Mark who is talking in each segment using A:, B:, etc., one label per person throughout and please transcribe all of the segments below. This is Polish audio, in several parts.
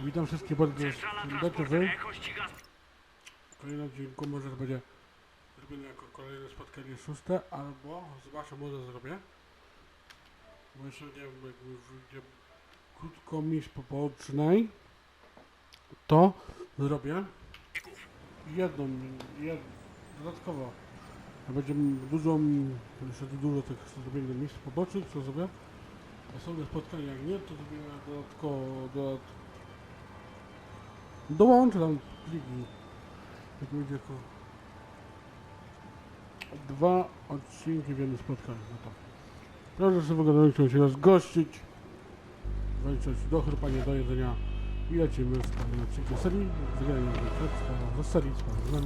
A: Witam wszystkich bardzo Wy. Kolejny odcinku może to będzie zrobione jako kolejne spotkanie szóste, albo zobaczę, może zrobię. Bo jeszcze nie wiem, jak wyjdzie krótko miś popołudnej, to zrobię jedną, jed, dodatkowo. A będzie dużo, jeszcze dużo tych zrobienia miejsc pobocznych, co zrobię. Osobne spotkanie, jak nie, to zrobię dodatkowo, dodat... dołączę tam pliki. Jak będzie jako dwa odcinki w jednym spotkaniu. No to. Proszę sobie wygodnie się rozgościć. Zaliczać do chrupania, do jedzenia. I lecimy z kolejnym odcinkiem serii. Wygranie z serii z panem.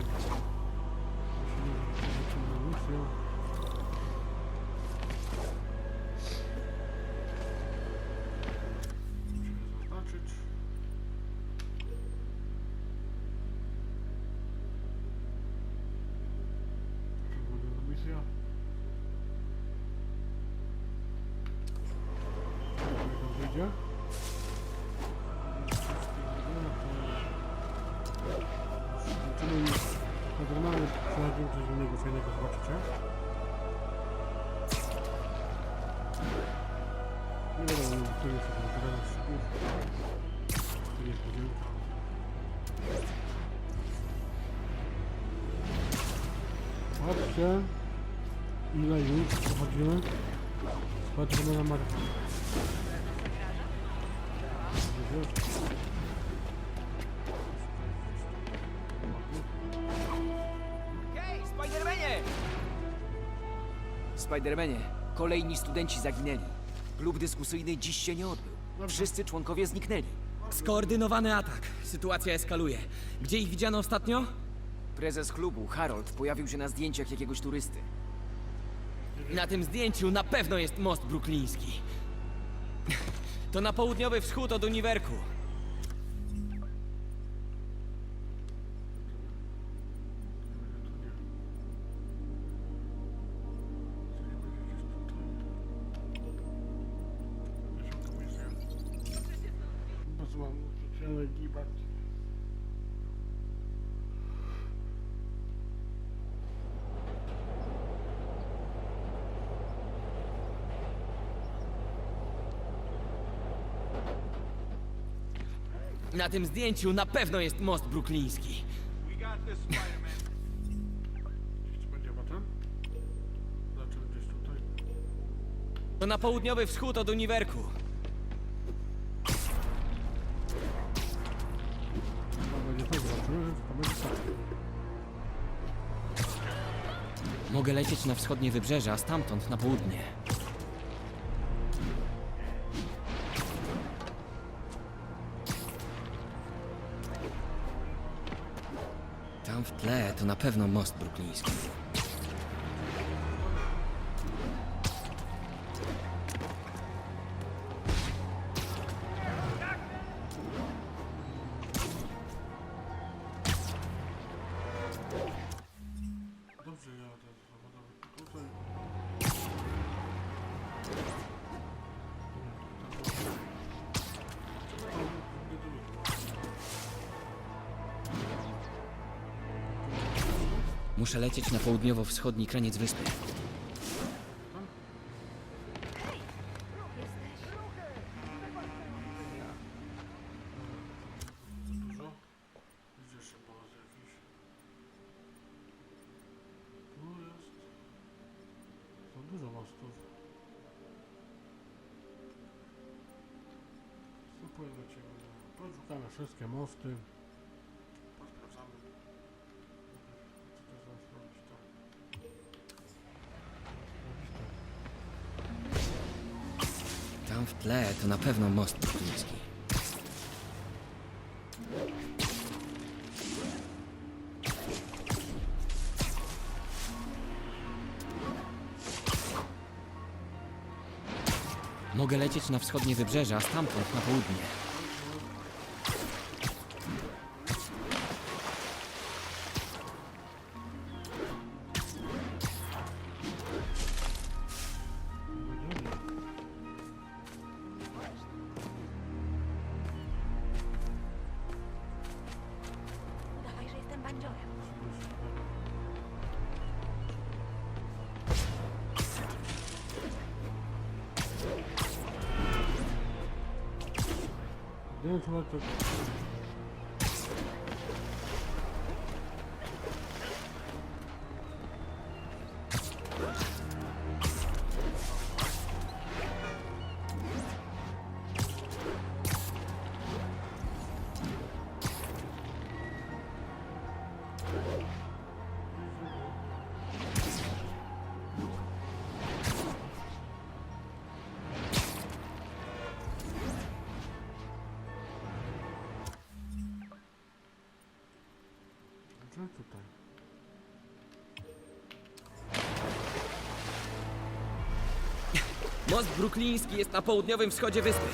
A: Patrzcie, ile już przechodzimy. Patrzymy na markę.
B: Hej, Spidermanie! Spidermanie, kolejni studenci zaginęli. Klub dyskusyjny dziś się nie odbył. Wszyscy członkowie zniknęli.
C: Skoordynowany atak. Sytuacja eskaluje. Gdzie ich widziano ostatnio?
B: Prezes klubu, Harold, pojawił się na zdjęciach jakiegoś turysty.
C: Na tym zdjęciu na pewno jest most brukliński. To na południowy wschód od Uniwerku.
A: Mam specjalny gibać.
C: Na tym zdjęciu na pewno jest most brukliński.
A: Gdzieś tu będzie potem? Zobaczymy gdzieś tutaj.
C: To na południowy wschód od Uniwerku.
A: Chyba będzie tak, zobaczymy. To będzie tak.
C: Mogę lecieć na wschodnie wybrzeże, a stamtąd na południe. Tam w tle to na pewno most brukliński. Lecieć na południowo-wschodni kraniec wyspy.
A: Dużo? Gdzie to
C: na pewno most brukliński. Mogę lecieć na wschodnie wybrzeże, a stamtąd na południe.
A: Nie wiem, to... Co tutaj?
C: Most brukliński jest na południowym wschodzie wyspy.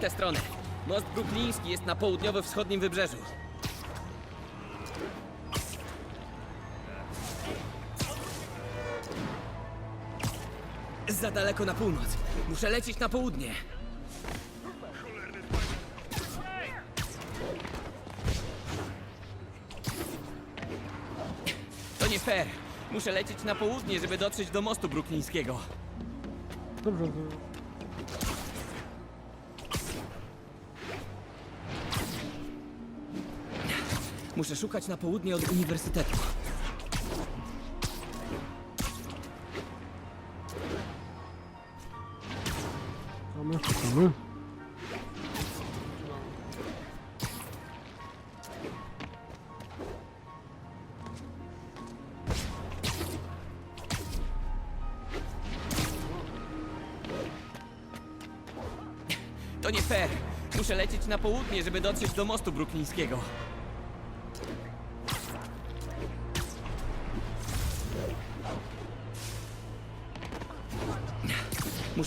C: Tę stronę. Most brukliński jest na południowo-wschodnim wybrzeżu. Za daleko na północ. Muszę lecieć na południe. To nie fair. Muszę lecieć na południe, żeby dotrzeć do mostu bruklińskiego.
A: Dobrze, to...
C: Muszę szukać na południe od uniwersytetu.
A: Mamy, szukamy.
C: To nie fair. Muszę lecieć na południe, żeby dotrzeć do mostu bruklińskiego.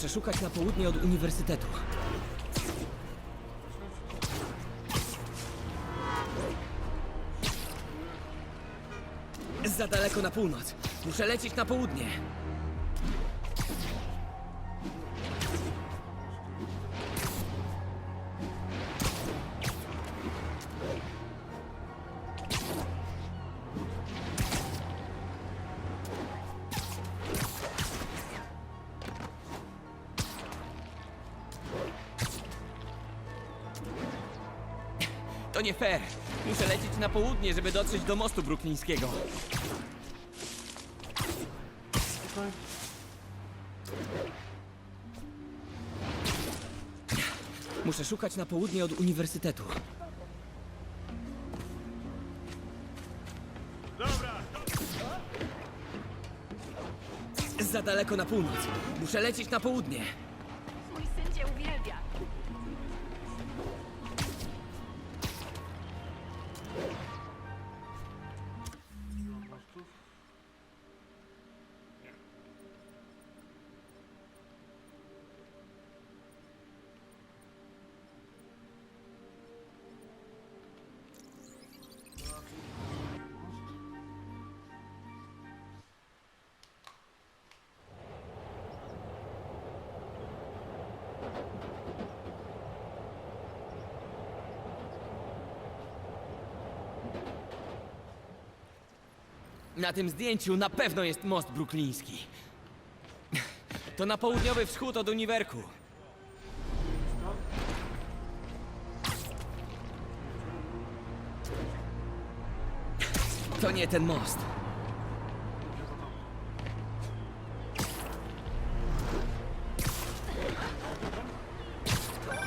C: Muszę szukać na południe od uniwersytetu. Za daleko na północ. Muszę lecieć na południe. Fair. Muszę lecieć na południe, żeby dotrzeć do mostu bruklińskiego. Muszę szukać na południe od uniwersytetu. Za daleko na północ. Muszę lecieć na południe. Na tym zdjęciu na pewno jest most brukliński. To na południowy wschód od Uniwerku. To nie ten most.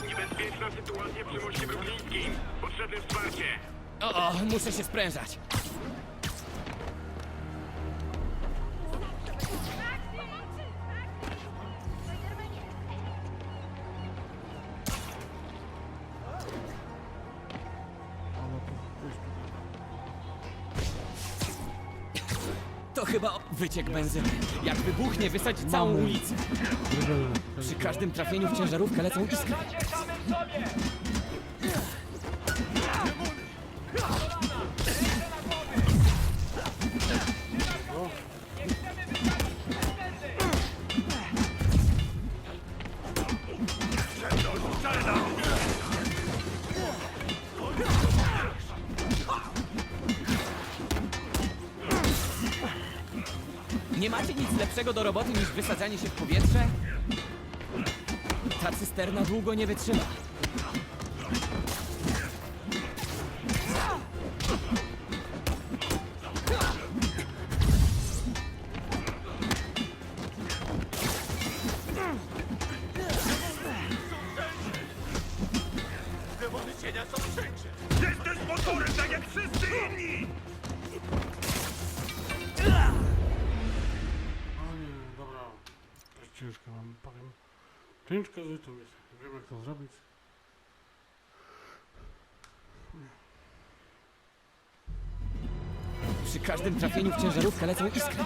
D: Niebezpieczna sytuacja przy moście bruklińskim. Potrzebne wsparcie.
C: O, o, muszę się sprężać. Wyciek benzyny. Jak wybuchnie, wysadzi całą ulicę. Przy każdym trafieniu w ciężarówkę lecą iskry. Lepszego do roboty niż wysadzanie się w powietrze? Ta cysterna długo nie wytrzyma.
A: Ciężko wam powiem. Ciężko jest. Wiem jak to zrobić.
C: Przy każdym trafieniu w ciężarówkę lecą iskry.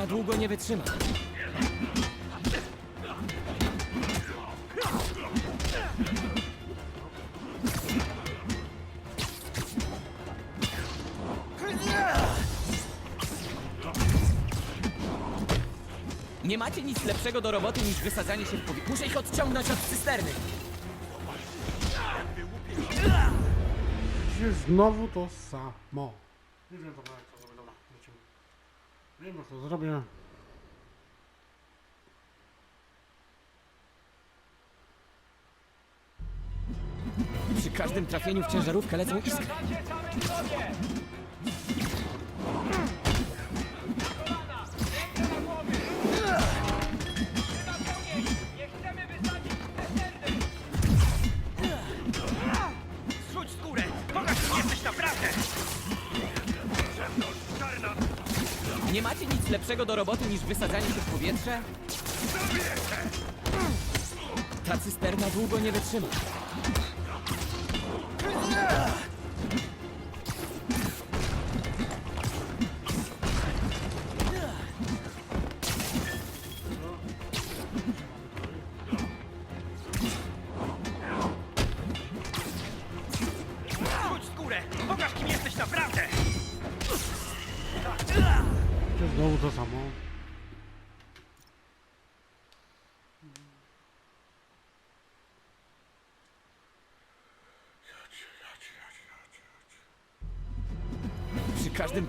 C: Cysterna długo nie wytrzyma. Nie macie nic lepszego do roboty niż wysadzanie się w powietrze. Muszę ich odciągnąć od cysterny.
A: Znowu to samo. Nie wiem to. Wiem jak to zrobię.
C: Przy każdym trafieniu w ciężarówkę lecą iskry.
D: Zrzuć skórę! Pokaż mi jesteś naprawdę!
C: Nie macie nic lepszego do roboty niż wysadzanie się w powietrze? Ta cysterna długo nie wytrzyma.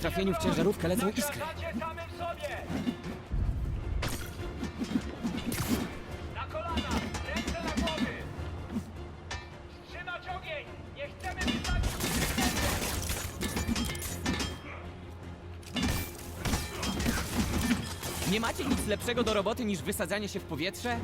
C: Trafieniu w ciężarówkę lecą iskry.
D: Nie
C: macie nic lepszego do roboty niż wysadzanie się w powietrze?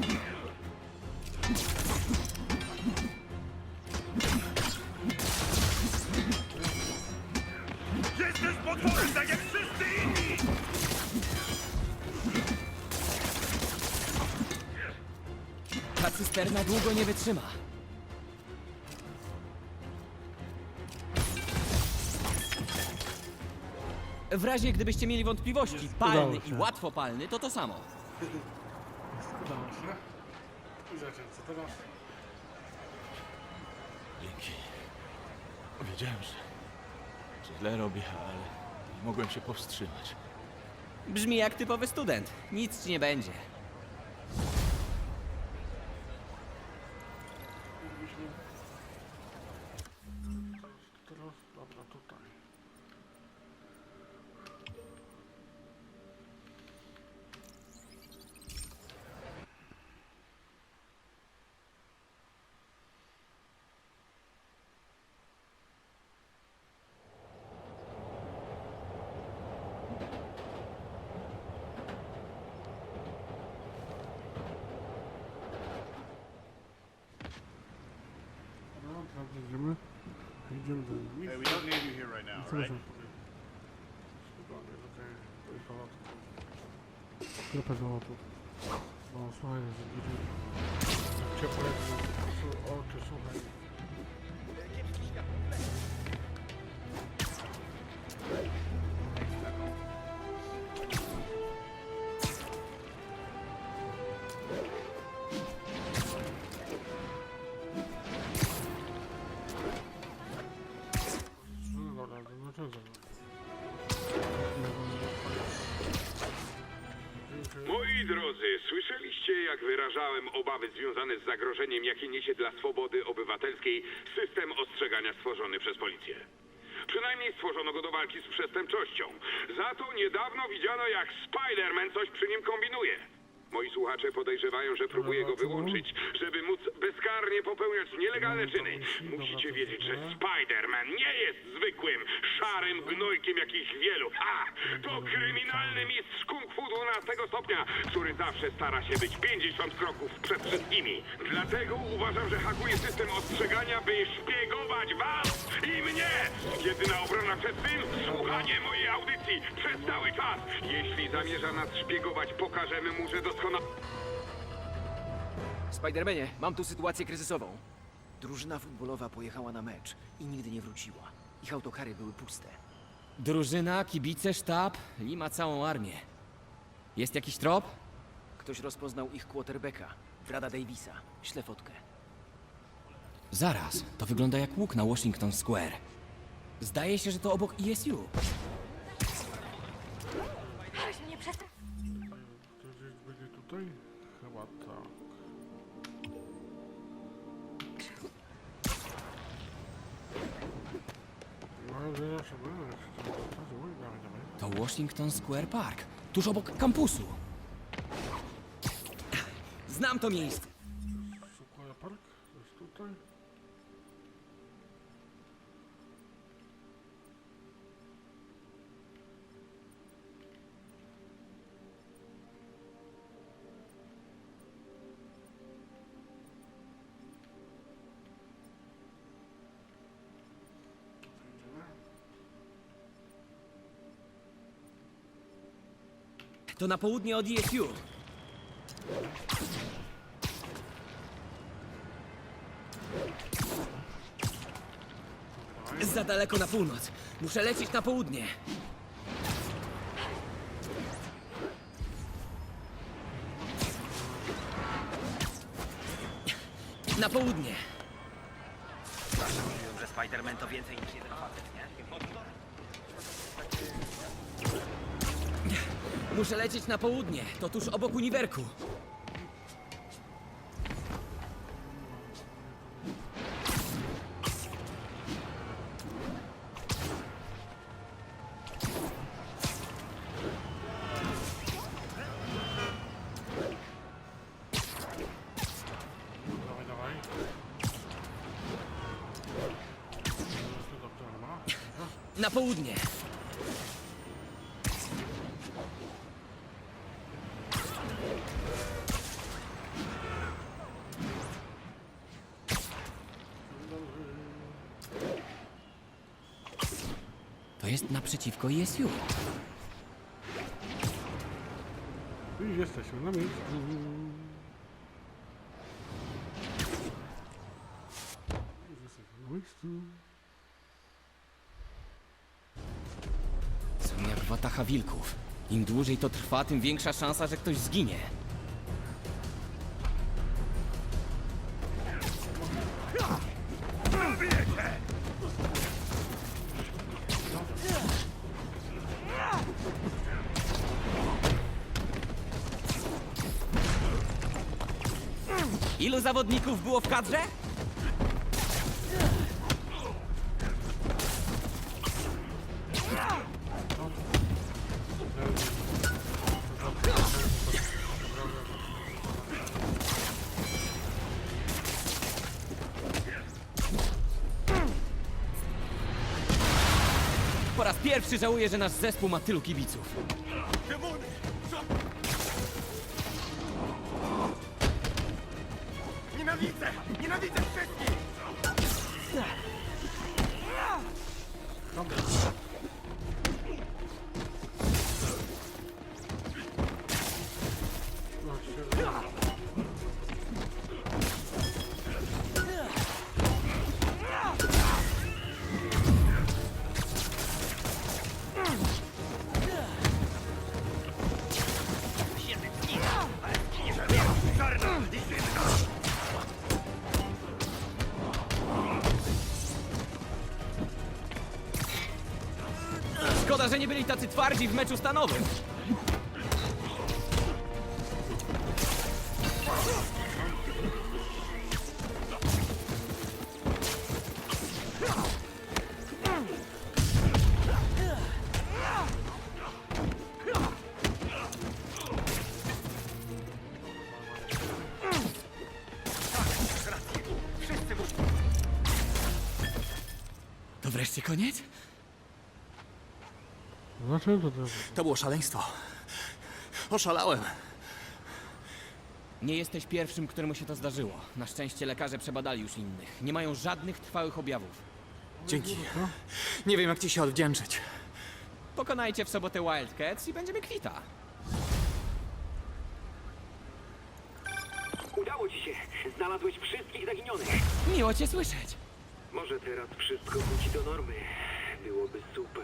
C: Długo nie wytrzyma. W razie gdybyście mieli wątpliwości, palny i
A: się.
C: łatwopalny to to samo.
A: Udało się. I zacząć co teraz?
E: Dzięki. Wiedziałem, że, że źle robię, ale nie mogłem się powstrzymać.
C: Brzmi jak typowy student. Nic ci nie będzie.
A: Mogliśmy... Teraz, dobra, tutaj. Dobra, teraz idziemy. Idziemy do nich.
F: Hey, we don't need you here right now, all right?
A: Spokojnie, okej. To jest załatwo. Słuchaj, że będzie... Jak ciepło jest, to oczy, słuchaj.
G: Obawy związane z zagrożeniem, jakie niesie dla swobody obywatelskiej system ostrzegania stworzony przez policję. Przynajmniej stworzono go do walki z przestępczością. Za to niedawno widziano, jak Spider-Man coś przy nim kombinuje. Moi słuchacze podejrzewają, że próbuje go wyłączyć, żeby móc bezkarnie popełniać nielegalne czyny. Musicie wiedzieć, że Spider-Man nie jest zwykłym, szarym gnojkiem jakich wielu. A! To kryminalny mistrz kung fu 12 stopnia, który zawsze stara się być 50 kroków przed wszystkimi. Dlatego uważam, że hakuje system ostrzegania, by szpiegować was i mnie! Jedyna obrona przed tym, słuchanie mojej audycji przez cały czas. Jeśli zamierza nas szpiegować, pokażemy mu, że doskonale...
B: Spidermanie, mam tu sytuację kryzysową. Drużyna futbolowa pojechała na mecz i nigdy nie wróciła. Ich autokary były puste.
C: Drużyna, kibice, sztab, Lima całą armię. Jest jakiś trop?
B: Ktoś rozpoznał ich quarterbacka, Brada Davisa. Ślę fotkę.
C: Zaraz, to wygląda jak łuk na Washington Square. Zdaje się, że to obok E ESU.
H: Aleś mnie przestraszył.
A: To gdzieś będzie tutaj? Chyba tak. To
C: Washington Square Park, tuż obok kampusu. Znam to miejsce. Na południe od ESU. Za daleko na północ. Muszę lecieć na południe. Na południe.
D: Mówiłem, że Spider-Man to więcej niż jeden facet, nie?
C: Muszę lecieć na południe. To tuż obok uniwerku. Na południe. To jest naprzeciwko E ESU.
A: I jesteśmy na miejscu. Już Jesteśmy na miejscu.
C: Są jak watacha wilków. Im dłużej to trwa, tym większa szansa, że ktoś zginie. Ilu zawodników było w kadrze? Po raz pierwszy żałuję, że nasz zespół ma tylu kibiców.
D: Nienawidzę! Nienawidzę wszystkich!
C: Że nie byli tacy twardzi w meczu stanowym. Wreszcie koniec?
A: Dlaczego to
E: To było szaleństwo. Oszalałem.
C: Nie jesteś pierwszym, któremu się to zdarzyło. Na szczęście lekarze przebadali już innych. Nie mają żadnych trwałych objawów.
E: Dzięki. Nie wiem, jak ci się odwdzięczyć.
C: Pokonajcie w sobotę Wildcats i będziemy kwita.
F: Udało ci się! Znalazłeś wszystkich zaginionych!
C: Miło cię słyszeć.
F: Może teraz wszystko wróci do normy. Byłoby super.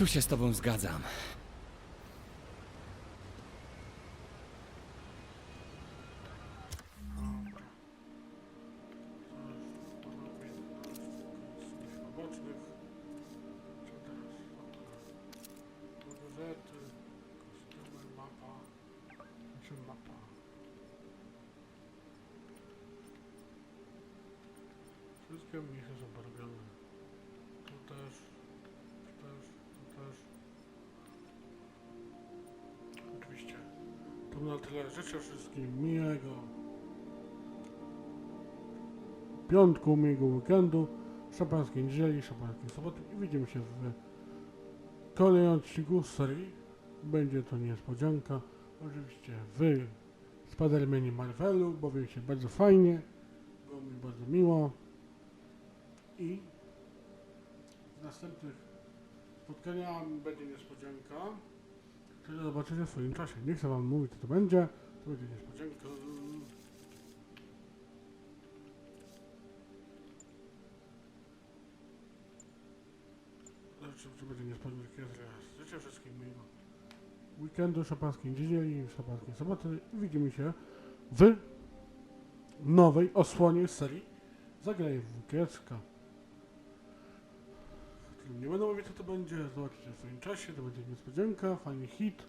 C: Tu się z tobą zgadzam.
A: pobocznych. Co teraz? Gazety, na tyle. Życzę wszystkim miłego piątku, miłego weekendu, szampańskiej niedzieli, szampańskiej soboty i widzimy się w kolejnym odcinku serii. Będzie to niespodzianka. Oczywiście w Spidermanie Marvelu, bawię się bardzo fajnie, było mi bardzo miło i w następnych spotkaniach będzie niespodzianka, którą zobaczycie w swoim czasie. Nie chcę wam mówić co to będzie, to będzie niespodzianka. Zobaczymy, czy będzie niespodzianka. Życzę wszystkim miłego weekendu, szampańskiej niedzieli, szampańskiej soboty widzimy się w nowej osłonie serii Zagraj w Wójkiecka. Nie będę mówić co to będzie, zobaczycie w swoim czasie, to będzie niespodzianka, fajny hit.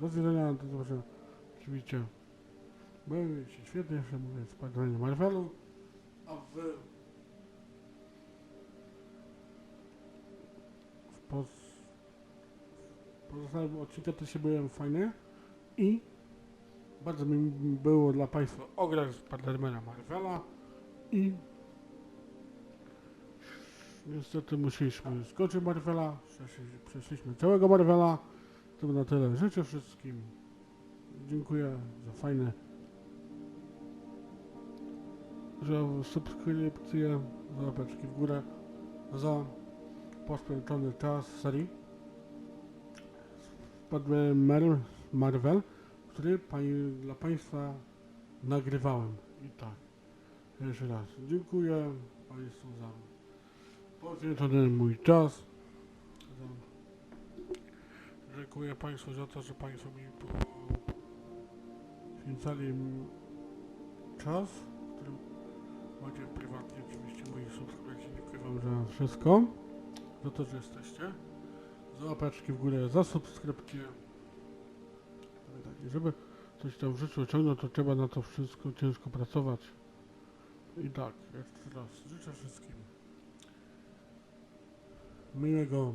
A: Do widzenia, do zobaczenia. Oczywiście. Bawię się świetnie, jeszcze mówię, w Marvelu, a w w poz... pozostałym odcinku też się byłem fajny i bardzo mi było dla Państwa ograć Spidermana Marvela i niestety musieliśmy skończyć Marvela, przeszli- przeszliśmy całego Marvela, to na tyle. Życzę wszystkim, dziękuję za fajne za subskrypcję, za łapeczki w górę, za poświęcony czas serii Spider-Man Marvel, który pani, dla Państwa nagrywałem. I tak, jeszcze raz dziękuję Państwu za poświęcony mój czas. Za, dziękuję Państwu za to, że Państwo mi poświęcali czas, którym macie prywatnie oczywiście moi subskrybenci. Dziękuję Wam za wszystko za to, że jesteście. Za łapeczki w górę, za subskrypcję. Tak, żeby coś tam w życiu osiągnąć, to trzeba na to wszystko ciężko pracować. I tak, jeszcze raz życzę wszystkim miłego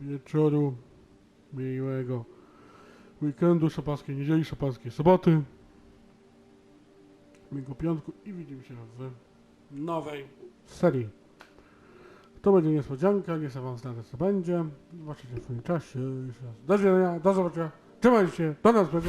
A: wieczoru, miłego weekendu szopaskiej, niedzieli szopaskiej, soboty, miłego piątku i widzimy się w nowej serii. To będzie niespodzianka, nie chcę wam znaleźć co będzie. Zobaczycie w swoim czasie. Jeszcze raz. Do widzenia, do zobaczenia. Trzymajcie się, do nas będzie.